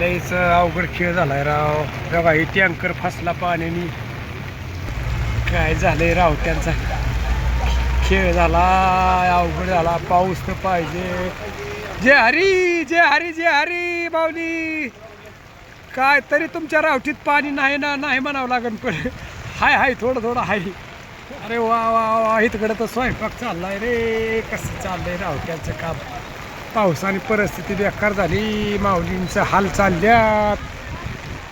लईच अवघड खेळ झालाय राव. बघा हे टँकर फसला पाण्याने. काय झालंय राव त्यांचा? खेळ झाला अवघड झाला पाऊस तर पाहिजे. जे हरी जे हरी जे हरी बावली काय तरी तुमच्या रावटीत पाणी नाही ना नाही म्हणावं लागेल पण. हाय हाय थोडं थोडं हाय. अरे वा वा वा इथकडं तर स्वयंपाक चाललाय रे. कसं चाललंय रावट्यांचं काम? पावसाने परिस्थिती बेकार झाली. माऊलींचं हाल चालल्यात.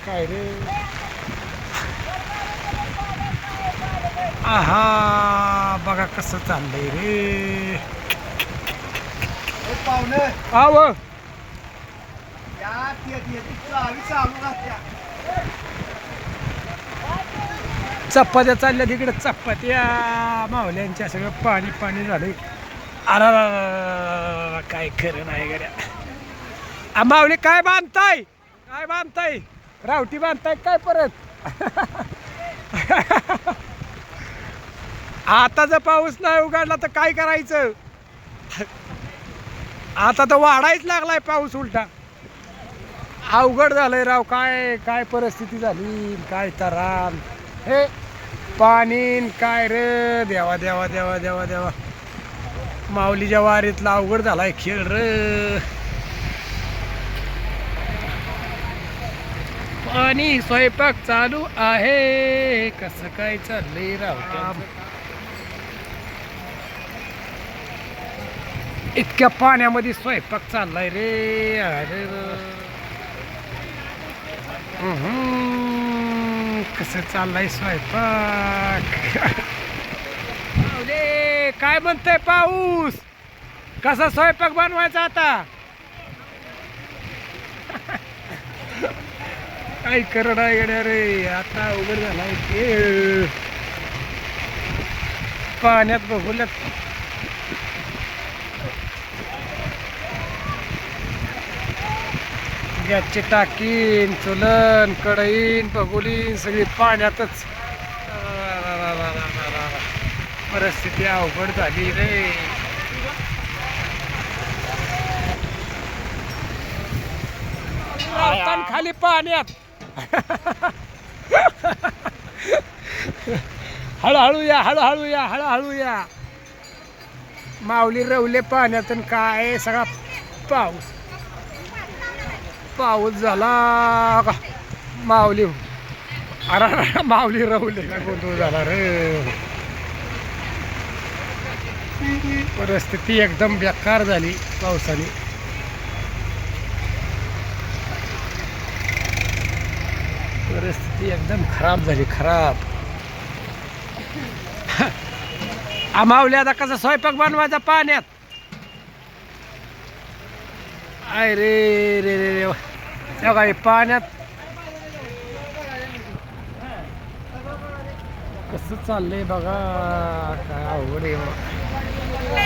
काय रे? आहा बघा कसं चाललंय रे. पाहुणे आव. या चालू चपात्या चालल्या तिकडे चपात्या. मावल्यांच्या सगळं पाणी पाणी झालंय. अरा काय खरं नाही गड्या आ, माऊली काय बांधताय काय बांधताय रावटी बांधताय काय परत आता जर पाऊस नाही उघडला तर काय करायचं आता तर वाढायच लागलाय पाऊस उलटा अवघड झालंय राव काय काय परिस्थिती झाली काय तरान हे पाणी काय रे देवा देवा देवा देवा देवा माऊलीच्या वारीतला अवघड झालाय खेळ र. पाणी स्वयंपाक चालू आहे. कसं काय चाललंय राव? इतक्या पाण्यामध्ये स्वयंपाक चाललाय रे. अरे कस कसं चाललाय स्वयंपाक? माऊले, काय म्हणतंय पाऊस? कसा स्वयंपाक बनवायचा आता? काय करडा येणार रे? आता उघड झालाय खेळ पाण्यात बघूल्यात. गॅसची टाकीन चुलन कढईन बघुलीन सगळी पाण्यातच. परिस्थिती अवघड झाली रे. आवतान खाली पाण्यात. हळूहळू या हळूहळू या हळूहळू या. माऊली रवले पाण्यात आणि काय सगळा पाऊस. पाऊस झाला का? माऊली अरा माऊली रवले. का गोंधळ झाला रे? परिस्थिती एकदम बेकार झाली पावसाने. परिस्थिती एकदम खराब झाली खराब. आ, आता कसा स्वयंपाक बनवायचा पाण्यात? आय रे रे रे रे पाण्यात कसं चाललंय बघा काय अवघड आहे हो.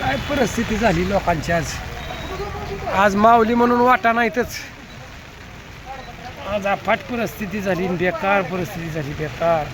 काय परिस्थिती झाली लोकांची आज? आज माऊली म्हणून वाटा नाहीतच. आज अफाट परिस्थिती झाली बेकार परिस्थिती झाली बेकार.